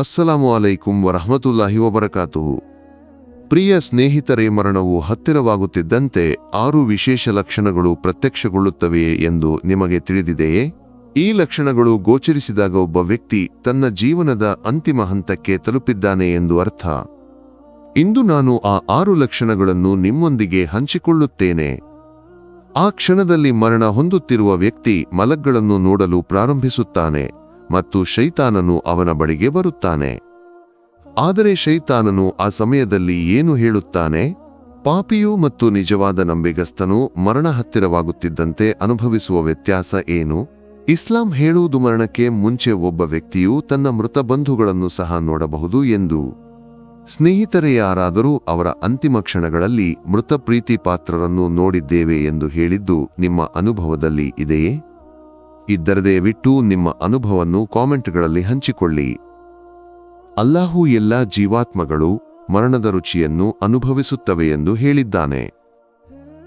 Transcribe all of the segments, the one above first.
ಅಸ್ಸಲಾಮು ಅಲೈಕುಂ ವರಹಮತುಲ್ಲಾಹಿ ವಬರಕಾತುಹು ಪ್ರಿಯ ಸ್ನೇಹಿತರೇ, ಮರಣವು ಹತ್ತಿರವಾಗುತ್ತಿದ್ದಂತೆ ಆರು ವಿಶೇಷ ಲಕ್ಷಣಗಳು ಪ್ರತ್ಯಕ್ಷಗೊಳ್ಳುತ್ತವೆಯೇ ಎಂದು ನಿಮಗೆ ತಿಳಿದಿದೆಯೇ? ಈ ಲಕ್ಷಣಗಳು ಗೋಚರಿಸಿದಾಗ ಒಬ್ಬ ವ್ಯಕ್ತಿ ತನ್ನ ಜೀವನದ ಅಂತಿಮ ಹಂತಕ್ಕೆ ತಲುಪಿದ್ದಾನೆ ಎಂದು ಅರ್ಥ. ಇಂದು ನಾನು ಆ ಆರು ಲಕ್ಷಣಗಳನ್ನು ನಿಮ್ಮೊಂದಿಗೆ ಹಂಚಿಕೊಳ್ಳುತ್ತೇನೆ. ಆ ಕ್ಷಣದಲ್ಲಿ ಮರಣ ಹೊಂದುತ್ತಿರುವ ವ್ಯಕ್ತಿ ಮಲಗ್ಗಳನ್ನು ನೋಡಲು ಪ್ರಾರಂಭಿಸುತ್ತಾನೆ. ಮತ್ತು ಶೈತಾನನು ಅವನ ಬಳಿಗೆ ಬರುತ್ತಾನೆ. ಆದರೆ ಶೈತಾನನು ಆ ಸಮಯದಲ್ಲಿ ಏನು ಹೇಳುತ್ತಾನೆ? ಪಾಪಿಯು ಮತ್ತು ನಿಜವಾದ ನಂಬಿಗಸ್ತನು ಮರಣ ಹತ್ತಿರವಾಗುತ್ತಿದ್ದಂತೆ ಅನುಭವಿಸುವ ವ್ಯತ್ಯಾಸ ಏನು? ಇಸ್ಲಾಂ ಹೇಳುವುದು ಮರಣಕ್ಕೆ ಮುಂಚೆ ಒಬ್ಬ ವ್ಯಕ್ತಿಯು ತನ್ನ ಮೃತ ಬಂಧುಗಳನ್ನು ಸಹ ನೋಡಬಹುದು ಎಂದು. ಸ್ನೇಹಿತರೇ ಯಾರಾದರೂ ಅವರ ಅಂತಿಮ ಕ್ಷಣಗಳಲ್ಲಿ ಮೃತ ಪ್ರೀತಿ ಪಾತ್ರರನ್ನು ನೋಡಿದ್ದೇವೆ ಎಂದು ಹೇಳಿದ್ದು ನಿಮ್ಮ ಅನುಭವದಲ್ಲಿ ಇದೆಯೇ? ಇದ್ದರದೇ ಬಿಟ್ಟು ನಿಮ್ಮ ಅನುಭವವನ್ನು ಕಾಮೆಂಟ್ಗಳಲ್ಲಿ ಹಂಚಿಕೊಳ್ಳಿ. ಅಲ್ಲಾಹು ಎಲ್ಲ ಜೀವಾತ್ಮಗಳು ಮರಣದ ರುಚಿಯನ್ನು ಅನುಭವಿಸುತ್ತವೆ ಎಂದು ಹೇಳಿದ್ದಾನೆ.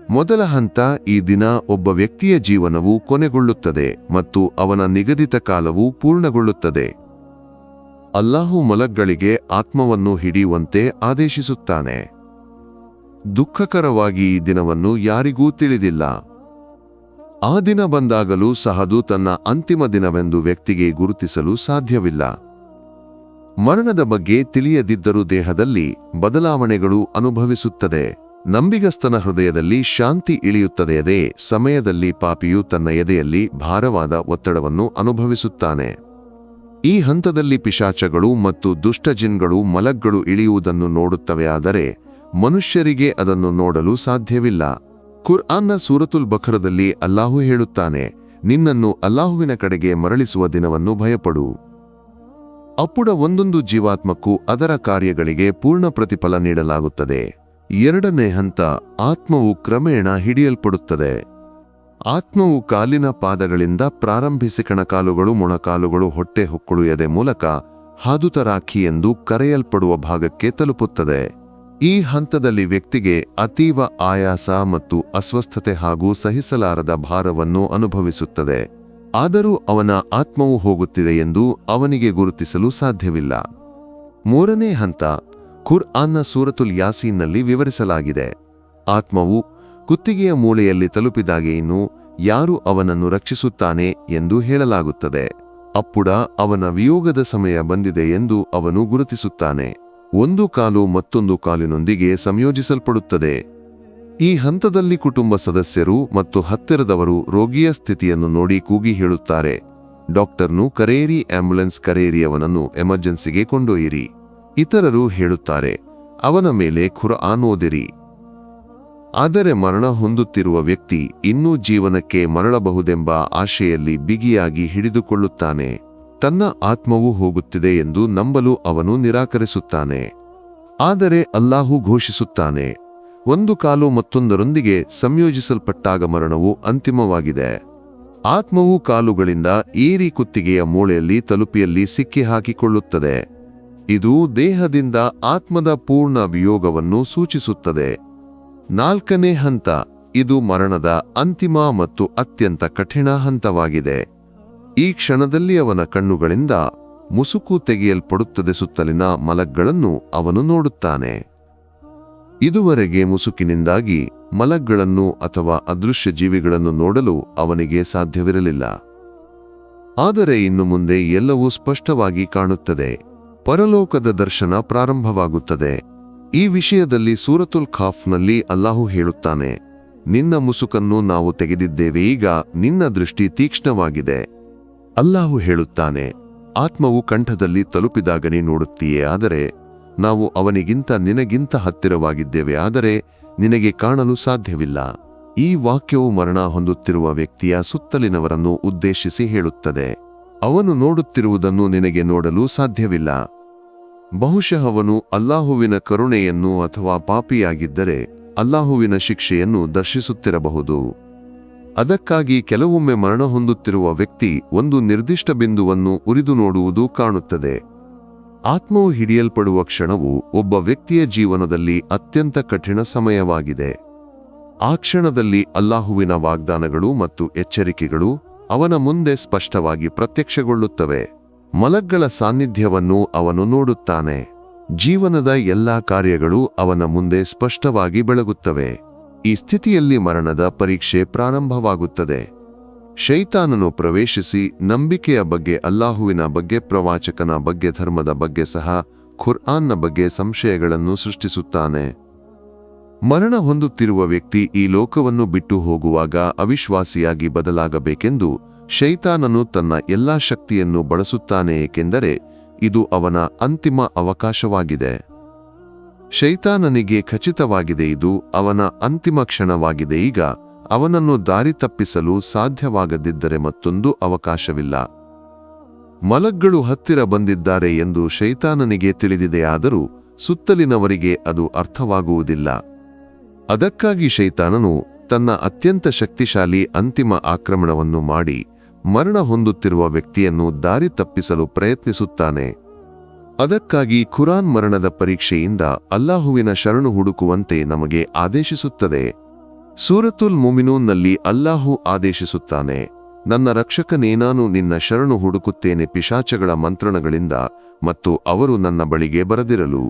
ಮೊದಲ ಹಂತ ಈ ದಿನ ಒಬ್ಬ ವ್ಯಕ್ತಿಯ ಜೀವನವು ಕೊನೆಗೊಳ್ಳುತ್ತದೆ ಮತ್ತು ಅವನ ನಿಗದಿತ ಕಾಲವು ಪೂರ್ಣಗೊಳ್ಳುತ್ತದೆ. ಅಲ್ಲಾಹು ಮಲಗ್ಗಳಿಗೆ ಆತ್ಮವನ್ನು ಹಿಡಿಯುವಂತೆ ಆದೇಶಿಸುತ್ತಾನೆ. ದುಃಖಕರವಾಗಿ ಈ ದಿನವನ್ನು ಯಾರಿಗೂ ತಿಳಿದಿಲ್ಲ. ಆ ದಿನ ಬಂದಾಗಲೂ ಸಹದು ತನ್ನ ಅಂತಿಮ ದಿನವೆಂದು ವ್ಯಕ್ತಿಗೆ ಗುರುತಿಸಲು ಸಾಧ್ಯವಿಲ್ಲ. ಮರಣದ ಬಗ್ಗೆ ತಿಳಿಯದಿದ್ದರೂ ದೇಹದಲ್ಲಿ ಬದಲಾವಣೆಗಳು ಅನುಭವಿಸುತ್ತದೆ. ನಂಬಿಗಸ್ತನ ಹೃದಯದಲ್ಲಿ ಶಾಂತಿ ಇಳಿಯುತ್ತದೆಯದೇ ಸಮಯದಲ್ಲಿ ಪಾಪಿಯು ತನ್ನ ಎದೆಯಲ್ಲಿ ಭಾರವಾದ ಒತ್ತಡವನ್ನು ಅನುಭವಿಸುತ್ತಾನೆ. ಈ ಹಂತದಲ್ಲಿ ಪಿಶಾಚಗಳು ಮತ್ತು ದುಷ್ಟಜಿನ್ಗಳು ಮಲಗ್ಗಳು ಇಳಿಯುವುದನ್ನು ನೋಡುತ್ತವೆ ಆದರೆ ಮನುಷ್ಯರಿಗೆ ಅದನ್ನು ನೋಡಲು ಸಾಧ್ಯವಿಲ್ಲ. ಕುರ್ಆನ್ನ ಸೂರತುಲ್ ಬಖರದಲ್ಲಿ ಅಲ್ಲಾಹು ಹೇಳುತ್ತಾನೆ, ನಿನ್ನನ್ನು ಅಲ್ಲಾಹುವಿನ ಕಡೆಗೆ ಮರಳಿಸುವ ದಿನವನ್ನು ಭಯಪಡು. ಅಪ್ಪುಡ ಒಂದೊಂದು ಜೀವಾತ್ಮಕ್ಕೂ ಅದರ ಕಾರ್ಯಗಳಿಗೆ ಪೂರ್ಣ ಪ್ರತಿಫಲ ನೀಡಲಾಗುತ್ತದೆ. ಎರಡನೇ ಹಂತ, ಆತ್ಮವು ಕ್ರಮೇಣ ಹಿಡಿಯಲ್ಪಡುತ್ತದೆ. ಆತ್ಮವು ಕಾಲಿನ ಪಾದಗಳಿಂದ ಪ್ರಾರಂಭಿಸಿ ಕಣಕಾಲುಗಳು ಮೊಣಕಾಲುಗಳು ಹೊಟ್ಟೆ ಹೊಕ್ಕುಳುಯದೆ ಮೂಲಕ ಹಾದುತರಾಖಿ ಎಂದು ಕರೆಯಲ್ಪಡುವ ಭಾಗಕ್ಕೆ ತಲುಪುತ್ತದೆ. ಈ ಹಂತದಲ್ಲಿ ವ್ಯಕ್ತಿಗೆ ಅತೀವ ಆಯಾಸ ಮತ್ತು ಅಸ್ವಸ್ಥತೆ ಹಾಗೂ ಸಹಿಸಲಾರದ ಭಾರವನ್ನು ಅನುಭವಿಸುತ್ತದೆ. ಆದರೂ ಅವನ ಆತ್ಮವು ಹೋಗುತ್ತಿದೆ ಎಂದು ಅವನಿಗೆ ಗುರುತಿಸಲು ಸಾಧ್ಯವಿಲ್ಲ. ಮೂರನೇ ಹಂತ ಖುರ್ ಆನ್ನ ಸೂರತುಲ್ ಯಾಸೀನ್ನಲ್ಲಿ ವಿವರಿಸಲಾಗಿದೆ. ಆತ್ಮವು ಕುತ್ತಿಗೆಯ ಮೂಳೆಯಲ್ಲಿ ತಲುಪಿದಾಗ ಇನ್ನು ಯಾರು ಅವನನ್ನು ರಕ್ಷಿಸುತ್ತಾನೆ ಎಂದು ಹೇಳಲಾಗುತ್ತದೆ. ಅಪ್ಪುಡ ಅವನ ವಿಯೋಗದ ಸಮಯ ಬಂದಿದೆ ಎಂದು ಅವನು ಗುರುತಿಸುತ್ತಾನೆ. ಒಂದು ಕಾಲು ಮತ್ತೊಂದು ಕಾಲಿನೊಂದಿಗೆ ಸಂಯೋಜಿಸಲ್ಪಡುತ್ತದೆ. ಈ ಹಂತದಲ್ಲಿ ಕುಟುಂಬ ಸದಸ್ಯರು ಮತ್ತು ಹತ್ತಿರದವರು ರೋಗಿಯ ಸ್ಥಿತಿಯನ್ನು ನೋಡಿ ಕೂಗಿ ಹೇಳುತ್ತಾರೆ. ಡಾಕ್ಟರ್ನು ಕರೇರಿ ಆಂಬ್ಯುಲೆನ್ಸ್ ಕರೇರಿ ಅವನನ್ನು ಎಮರ್ಜೆನ್ಸಿಗೆ ಕೊಂಡೊಯ್ಯಿರಿ. ಇತರರು ಹೇಳುತ್ತಾರೆ, ಅವನ ಮೇಲೆ ಖುರ ಆನೋದಿರಿ ಆದರೆ ಮರಣ ಹೊಂದುತ್ತಿರುವ ವ್ಯಕ್ತಿ ಇನ್ನೂ ಜೀವನಕ್ಕೆ ಮರಳಬಹುದೆಂಬ ಆಶೆಯಲ್ಲಿ ಬಿಗಿಯಾಗಿ ಹಿಡಿದುಕೊಳ್ಳುತ್ತಾನೆ. ತನ್ನ ಆತ್ಮವು ಹೋಗುತ್ತಿದೆ ಎಂದು ನಂಬಲು ಅವನು ನಿರಾಕರಿಸುತ್ತಾನೆ. ಆದರೆ ಅಲ್ಲಾಹು ಘೋಷಿಸುತ್ತಾನೆ, ಒಂದು ಕಾಲು ಮತ್ತೊಂದರೊಂದಿಗೆ ಸಂಯೋಜಿಸಲ್ಪಟ್ಟಾಗ ಮರಣವು ಅಂತಿಮವಾಗಿದೆ. ಆತ್ಮವು ಕಾಲುಗಳಿಂದ ಏರಿ ಕುತ್ತಿಗೆಯ ಮೂಳೆಯಲ್ಲಿ ತಲುಪಿಯಲ್ಲಿ ಸಿಕ್ಕಿಹಾಕಿಕೊಳ್ಳುತ್ತದೆ. ಇದು ದೇಹದಿಂದ ಆತ್ಮದ ಪೂರ್ಣ ವಿಯೋಗವನ್ನು ಸೂಚಿಸುತ್ತದೆ. ನಾಲ್ಕನೇ ಹಂತ, ಇದು ಮರಣದ ಅಂತಿಮ ಮತ್ತು ಅತ್ಯಂತ ಕಠಿಣ ಹಂತವಾಗಿದೆ. ಈ ಕ್ಷಣದಲ್ಲಿ ಅವನ ಕಣ್ಣುಗಳಿಂದ ಮುಸುಕು ತೆಗೆಯಲ್ಪಡುತ್ತದೆ ಸುತ್ತಲಿನ ಮಲಗ್ಗಳನ್ನು ಅವನು ನೋಡುತ್ತಾನೆ. ಇದುವರೆಗೆ ಮುಸುಕಿನಿಂದಾಗಿ ಮಲಗ್ಗಳನ್ನು ಅಥವಾ ಅದೃಶ್ಯ ಜೀವಿಗಳನ್ನು ನೋಡಲು ಅವನಿಗೆ ಸಾಧ್ಯವಿರಲಿಲ್ಲ. ಆದರೆ ಇನ್ನು ಮುಂದೆ ಎಲ್ಲವೂ ಸ್ಪಷ್ಟವಾಗಿ ಕಾಣುತ್ತದೆ. ಪರಲೋಕದ ದರ್ಶನ ಪ್ರಾರಂಭವಾಗುತ್ತದೆ. ಈ ವಿಷಯದಲ್ಲಿ ಸೂರತುಲ್ ಖಾಫ್ನಲ್ಲಿ ಅಲ್ಲಾಹು ಹೇಳುತ್ತಾನೆ, ನಿನ್ನ ಮುಸುಕನ್ನು ನಾವು ತೆಗೆದಿದ್ದೇವೆ, ಈಗ ನಿನ್ನ ದೃಷ್ಟಿ ತೀಕ್ಷ್ಣವಾಗಿದೆ. ಅಲ್ಲಾಹು ಹೇಳುತ್ತಾನೆ, ಆತ್ಮವು ಕಂಠದಲ್ಲಿ ತಲುಪಿದಾಗನೇ ನೋಡುತ್ತೀಯೇ? ಆದರೆ ನಾವು ಅವನಿಗಿಂತ ನಿನಗಿಂತ ಹತ್ತಿರವಾಗಿದ್ದೇವೆ, ಆದರೆ ನಿನಗೆ ಕಾಣಲು ಸಾಧ್ಯವಿಲ್ಲ. ಈ ವಾಕ್ಯವು ಮರಣ ಹೊಂದುತ್ತಿರುವ ವ್ಯಕ್ತಿಯ ಸುತ್ತಲಿನವರನ್ನು ಉದ್ದೇಶಿಸಿ ಹೇಳುತ್ತದೆ. ಅವನು ನೋಡುತ್ತಿರುವುದನ್ನು ನಿನಗೆ ನೋಡಲು ಸಾಧ್ಯವಿಲ್ಲ. ಬಹುಶಃ ಅವನು ಅಲ್ಲಾಹುವಿನ ಕರುಣೆಯನ್ನು ಅಥವಾ ಪಾಪಿಯಾಗಿದ್ದರೆ ಅಲ್ಲಾಹುವಿನ ಶಿಕ್ಷೆಯನ್ನು ದರ್ಶಿಸುತ್ತಿರಬಹುದು. ಅದಕ್ಕಾಗಿ ಕೆಲವೊಮ್ಮೆ ಮರಣ ಹೊಂದುತ್ತಿರುವ ವ್ಯಕ್ತಿ ಒಂದು ನಿರ್ದಿಷ್ಟ ಬಿಂದುವನ್ನು ಉರಿದು ನೋಡುವುದು ಕಾಣುತ್ತದೆ. ಆತ್ಮವು ಹಿಡಿಯಲ್ಪಡುವ ಕ್ಷಣವು ಒಬ್ಬ ವ್ಯಕ್ತಿಯ ಜೀವನದಲ್ಲಿ ಅತ್ಯಂತ ಕಠಿಣ ಸಮಯವಾಗಿದೆ. ಆ ಕ್ಷಣದಲ್ಲಿ ಅಲ್ಲಾಹುವಿನ ವಾಗ್ದಾನಗಳು ಮತ್ತು ಎಚ್ಚರಿಕೆಗಳು ಅವನ ಮುಂದೆ ಸ್ಪಷ್ಟವಾಗಿ ಪ್ರತ್ಯಕ್ಷಗೊಳ್ಳುತ್ತವೆ. ಮಲಗ್ಗಳ ಸಾನ್ನಿಧ್ಯವನ್ನು ಅವನು ನೋಡುತ್ತಾನೆ. ಜೀವನದ ಎಲ್ಲಾ ಕಾರ್ಯಗಳು ಅವನ ಮುಂದೆ ಸ್ಪಷ್ಟವಾಗಿ ಬೆಳಗುತ್ತವೆ. ಈ ಸ್ಥಿತಿಯಲ್ಲಿ ಮರಣದ ಪರೀಕ್ಷೆ ಪ್ರಾರಂಭವಾಗುತ್ತದೆ. ಶೈತಾನನು ಪ್ರವೇಶಿಸಿ ನಂಬಿಕೆಯ ಬಗ್ಗೆ ಅಲ್ಲಾಹುವಿನ ಬಗ್ಗೆ, ಪ್ರವಾಚಕನ ಬಗ್ಗೆ, ಧರ್ಮದ ಬಗ್ಗೆ ಸಹ ಖುರ್ಆನ್ನ ಬಗ್ಗೆ ಸಂಶಯಗಳನ್ನು ಸೃಷ್ಟಿಸುತ್ತಾನೆ. ಮರಣ ಹೊಂದುತ್ತಿರುವ ವ್ಯಕ್ತಿ ಈ ಲೋಕವನ್ನು ಬಿಟ್ಟು ಹೋಗುವಾಗ ಅವಿಶ್ವಾಸಿಯಾಗಿ ಬದಲಾಗಬೇಕೆಂದು ಶೈತಾನನು ತನ್ನ ಎಲ್ಲಾ ಶಕ್ತಿಯನ್ನು ಬಳಸುತ್ತಾನೆ, ಏಕೆಂದರೆ ಇದು ಅವನ ಅಂತಿಮ ಅವಕಾಶವಾಗಿದೆ. ಶೈತಾನನಿಗೆ ಖಚಿತವಾಗಿದೆ ಇದು ಅವನ ಅಂತಿಮ ಕ್ಷಣವಾಗಿದೆ. ಈಗ ಅವನನ್ನು ದಾರಿ ತಪ್ಪಿಸಲು ಸಾಧ್ಯವಾಗದಿದ್ದರೆ ಮತ್ತೊಂದು ಅವಕಾಶವಿಲ್ಲ. ಮಲಗ್ಗಳು ಹತ್ತಿರ ಬಂದಿದ್ದಾರೆ ಎಂದು ಶೈತಾನನಿಗೆ ತಿಳಿದಿದೆಯಾದರೂ ಸುತ್ತಲಿನವರಿಗೆ ಅದು ಅರ್ಥವಾಗುವುದಿಲ್ಲ. ಅದಕ್ಕಾಗಿ ಶೈತಾನನು ತನ್ನ ಅತ್ಯಂತ ಶಕ್ತಿಶಾಲಿ ಅಂತಿಮ ಆಕ್ರಮಣವನ್ನು ಮಾಡಿ ಮರಣ ಹೊಂದುತ್ತಿರುವ ವ್ಯಕ್ತಿಯನ್ನು ದಾರಿ ತಪ್ಪಿಸಲು ಪ್ರಯತ್ನಿಸುತ್ತಾನೆ. ಅದಕ್ಕಾಗಿ ಖುರಾನ್ ಮರಣದ ಪರೀಕ್ಷೆಯಿಂದ ಅಲ್ಲಾಹುವಿನ ಶರಣು ಹುಡುಕುವಂತೆ ನಮಗೆ ಆದೇಶಿಸುತ್ತದೆ. ಸೂರತುಲ್ ಮುಮಿನೂನ್ನಲ್ಲಿ ಅಲ್ಲಾಹು ಆದೇಶಿಸುತ್ತಾನೆ, ನನ್ನ ರಕ್ಷಕನೇ ನಾನು ನಿನ್ನ ಶರಣು ಹುಡುಕುತ್ತೇನೆ ಪಿಶಾಚಗಳ ಮಂತ್ರಣಗಳಿಂದ ಮತ್ತು ಅವರು ನನ್ನ ಬಳಿಗೆ ಬರದಿರಲು.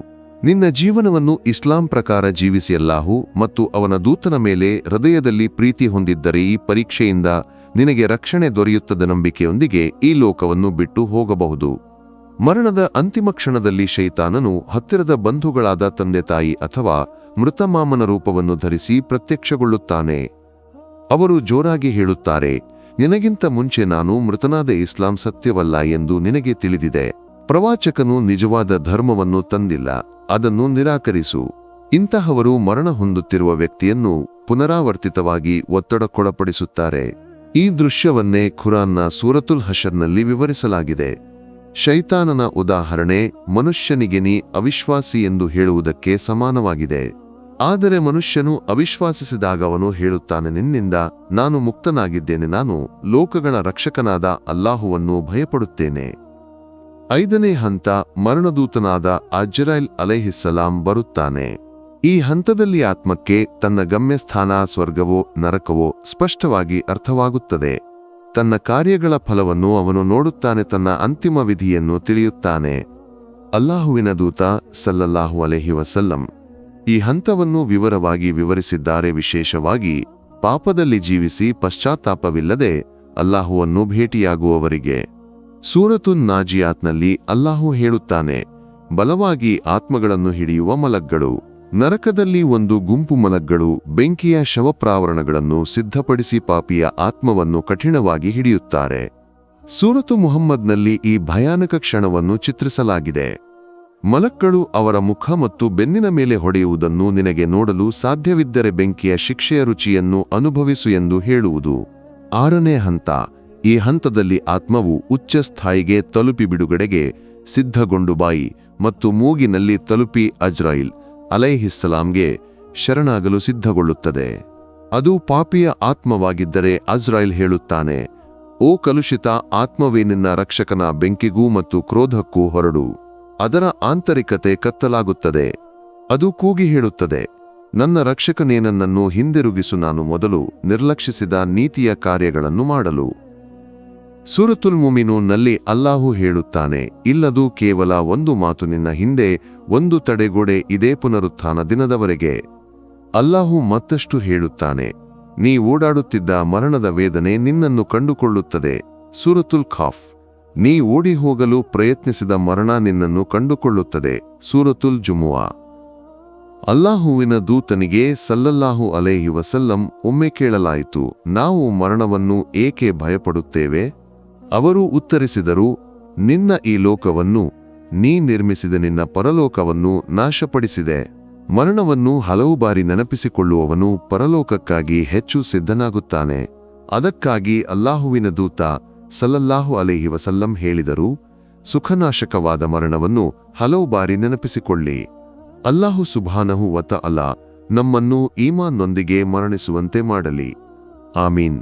ನಿನ್ನ ಜೀವನವನ್ನು ಇಸ್ಲಾಂ ಪ್ರಕಾರ ಜೀವಿಸಿ ಅಲ್ಲಾಹು ಮತ್ತು ಅವನ ದೂತನ ಮೇಲೆ ಹೃದಯದಲ್ಲಿ ಪ್ರೀತಿ ಹೊಂದಿದ್ದರೆ ಈ ಪರೀಕ್ಷೆಯಿಂದ ನಿನಗೆ ರಕ್ಷಣೆ ದೊರೆಯುತ್ತದೆ ನಂಬಿಕೆಯೊಂದಿಗೆ ಈ ಲೋಕವನ್ನು ಬಿಟ್ಟು ಹೋಗಬಹುದು. ಮರಣದ ಅಂತಿಮ ಕ್ಷಣದಲ್ಲಿ ಶೈತಾನನು ಹತ್ತಿರದ ಬಂಧುಗಳಾದ ತಂದೆ ತಾಯಿ ಅಥವಾ ಮೃತ ಮಾಮನ ರೂಪವನ್ನು ಧರಿಸಿ ಪ್ರತ್ಯಕ್ಷಗೊಳ್ಳುತ್ತಾನೆ. ಅವರು ಜೋರಾಗಿ ಹೇಳುತ್ತಾರೆ, ನಿನಗಿಂತ ಮುಂಚೆ ನಾನು ಮೃತನಾದ ಇಸ್ಲಾಂ ಸತ್ಯವಲ್ಲ ಎಂದು ನಿನಗೆ ತಿಳಿದಿದೆ. ಪ್ರವಾಚಕನು ನಿಜವಾದ ಧರ್ಮವನ್ನು ತಂದಿಲ್ಲ, ಅದನ್ನು ನಿರಾಕರಿಸು. ಇಂತಹವರು ಮರಣ ಹೊಂದುತ್ತಿರುವ ವ್ಯಕ್ತಿಯನ್ನು ಪುನರಾವರ್ತಿತವಾಗಿ ಒತ್ತಡಕ್ಕೊಳಪಡಿಸುತ್ತಾರೆ. ಈ ದೃಶ್ಯವನ್ನೇ ಖುರಾನ್ನ ಸೂರತುಲ್ ಹಷರ್ನಲ್ಲಿ ವಿವರಿಸಲಾಗಿದೆ. ಶೈತಾನನ ಉದಾಹರಣೆ, ಮನುಷ್ಯನಿಗೆ ನೀ ಅವಿಶ್ವಾಸಿ ಎಂದು ಹೇಳುವುದಕ್ಕೆ ಸಮಾನವಾಗಿದೆ. ಆದರೆ ಮನುಷ್ಯನು ಅವಿಶ್ವಾಸಿಸಿದಾಗ ಅವನು ಹೇಳುತ್ತಾನೆ, ನಿನ್ನಿಂದ ನಾನು ಮುಕ್ತನಾಗಿದ್ದೇನೆ, ನಾನು ಲೋಕಗಳ ರಕ್ಷಕನಾದ ಅಲ್ಲಾಹುವನ್ನು ಭಯಪಡುತ್ತೇನೆ. ಐದನೇ ಹಂತ, ಮರಣದೂತನಾದ ಅಜ್ರೈಲ್ ಅಲೈಹಿಸ್ಸಲಾಂ ಬರುತ್ತಾನೆ. ಈ ಹಂತದಲ್ಲಿ ಆತ್ಮಕ್ಕೆ ತನ್ನ ಗಮ್ಯಸ್ಥಾನ, ಸ್ವರ್ಗವೋ, ನರಕವೋ ಸ್ಪಷ್ಟವಾಗಿ ಅರ್ಥವಾಗುತ್ತದೆ. ತನ್ನ ಕಾರ್ಯಗಳ ಫಲವನ್ನು ಅವನು ನೋಡುತ್ತಾನೆ, ತನ್ನ ಅಂತಿಮ ವಿಧಿಯನ್ನು ತಿಳಿಯುತ್ತಾನೆ. ಅಲ್ಲಾಹುವಿನ ದೂತ ಸಲ್ಲಲ್ಲಾಹು ಅಲೆಹಿ ವಸಲ್ಲಂ ಈ ಹಂತವನ್ನು ವಿವರವಾಗಿ ವಿವರಿಸಿದ್ದಾರೆ. ವಿಶೇಷವಾಗಿ, ಪಾಪದಲ್ಲಿ ಜೀವಿಸಿ ಪಶ್ಚಾತ್ತಾಪವಿಲ್ಲದೆ ಅಲ್ಲಾಹುವನ್ನು ಭೇಟಿಯಾಗುವವರಿಗೆ. ಸೂರತುನ್ ನಾಜಿಯಾತ್ನಲ್ಲಿ ಅಲ್ಲಾಹು ಹೇಳುತ್ತಾನೆ, ಬಲವಾಗಿ ಆತ್ಮಗಳನ್ನು ಹಿಡಿಯುವ ಮಲಗ್ಗಳು ನರಕದಲ್ಲಿ ಒಂದು ಗುಂಪು ಮಲಗ್ಗಳು ಬೆಂಕಿಯ ಶವಪ್ರಾವರಣಗಳನ್ನು ಸಿದ್ಧಪಡಿಸಿ ಪಾಪಿಯ ಆತ್ಮವನ್ನು ಕಠಿಣವಾಗಿ ಹಿಡಿಯುತ್ತಾರೆ. ಸೂರತು ಮುಹಮ್ಮದ್ನಲ್ಲಿ ಈ ಭಯಾನಕ ಕ್ಷಣವನ್ನು ಚಿತ್ರಿಸಲಾಗಿದೆ. ಮಲಕ್ಕಳು ಅವರ ಮುಖ ಮತ್ತು ಬೆನ್ನಿನ ಮೇಲೆ ಹೊಡೆಯುವುದನ್ನು ನಿನಗೆ ನೋಡಲು ಸಾಧ್ಯವಿದ್ದರೆ ಬೆಂಕಿಯ ಶಿಕ್ಷೆಯ ರುಚಿಯನ್ನು ಅನುಭವಿಸು ಎಂದು ಹೇಳುವುದು. ಆರನೇ ಹಂತ, ಈ ಹಂತದಲ್ಲಿ ಆತ್ಮವು ಉಚ್ಚ ಸ್ಥಾಯಿಗೆ ತಲುಪಿ ಬಿಡುಗಡೆಗೆ ಸಿದ್ಧಗೊಂಡು ಬಾಯಿ ಮತ್ತು ಮೂಗಿನಲ್ಲಿ ತಲುಪಿ ಅಜ್ರಾಯಿಲ್. ಅಲೈಹಿಸ್ಸಲಾಂಗೆ ಶರಣಾಗಲು ಸಿದ್ಧಗೊಳ್ಳುತ್ತದೆ. ಅದು ಪಾಪಿಯ ಆತ್ಮವಾಗಿದ್ದರೆ ಅಜ್ರಾಯಿಲ್ ಹೇಳುತ್ತಾನೆ, ಓ ಕಲುಷಿತ, ಆತ್ಮವೇ ನಿನ್ನ ರಕ್ಷಕನ ಬೆಂಕಿಗೂ ಮತ್ತು ಕ್ರೋಧಕ್ಕೂ ಹೊರಡು. ಅದರ ಆಂತರಿಕತೆ ಕತ್ತಲಾಗುತ್ತದೆ. ಅದು ಕೂಗಿ ಹೇಳುತ್ತದೆ, ನನ್ನ ರಕ್ಷಕನೇ ನನ್ನನ್ನು ಹಿಂದಿರುಗಿಸು, ನಾನು ಮೊದಲು ನಿರ್ಲಕ್ಷಿಸಿದ ನೀತಿಯ ಕಾರ್ಯಗಳನ್ನು ಮಾಡಲು. ಸೂರತುಲ್ ಮುಮಿನೂನ್ನಲ್ಲಿ ಅಲ್ಲಾಹು ಹೇಳುತ್ತಾನೆ, ಇಲ್ಲದು ಕೇವಲ ಒಂದು ಮಾತು ನಿನ್ನ ಹಿಂದೆ, ಒಂದು ತಡೆಗೋಡೆ ಇದೇ ಪುನರುತ್ಥಾನ ದಿನದವರೆಗೆ. ಅಲ್ಲಾಹು ಮತ್ತಷ್ಟು ಹೇಳುತ್ತಾನೆ, ನೀ ಓಡಾಡುತ್ತಿದ್ದ ಮರಣದ ವೇದನೆ ನಿನ್ನನ್ನು ಕಂಡುಕೊಳ್ಳುತ್ತದೆ. ಸೂರತುಲ್ ಖಾಫ್, ನೀ ಓಡಿ ಹೋಗಲು ಪ್ರಯತ್ನಿಸಿದ ಮರಣ ನಿನ್ನನ್ನು ಕಂಡುಕೊಳ್ಳುತ್ತದೆ. ಸೂರತುಲ್ ಜುಮುವಾ. ಅಲ್ಲಾಹುವಿನ ದೂತನಿಗೆ ಸಲ್ಲಲ್ಲಾಹು ಅಲೇಹಿ ವಸಲ್ಲಂ ಒಮ್ಮೆ ಕೇಳಲಾಯಿತು, ನಾವು ಮರಣವನ್ನು ಏಕೆ ಭಯಪಡುತ್ತೇವೆ? ಅವರು ಉತ್ತರಿಸಿದರು, ನಿನ್ನ ಈ ಲೋಕವನ್ನು ನೀ ನಿರ್ಮಿಸಿದ ನಿನ್ನ ಪರಲೋಕವನ್ನು ನಾಶಪಡಿಸಿದೆ. ಮರಣವನ್ನು ಹಲವು ಬಾರಿ ನೆನಪಿಸಿಕೊಳ್ಳುವವನು ಪರಲೋಕಕ್ಕಾಗಿ ಹೆಚ್ಚು ಸಿದ್ಧನಾಗುತ್ತಾನೆ. ಅದಕ್ಕಾಗಿ ಅಲ್ಲಾಹುವಿನ ದೂತ ಸಲ್ಲಲ್ಲಾಹು ಅಲೇಹಿ ವಸಲ್ಲಂ ಹೇಳಿದರು, ಸುಖನಾಶಕವಾದ ಮರಣವನ್ನು ಹಲವು ಬಾರಿ ನೆನಪಿಸಿಕೊಳ್ಳಿ. ಅಲ್ಲಾಹು ಸುಭಾನಹು ವತ ಅಲ್ಲ ನಮ್ಮನ್ನು ಈಮಾನ್ನೊಂದಿಗೆ ಮರಣಿಸುವಂತೆ ಮಾಡಲಿ. ಆಮೀನ್.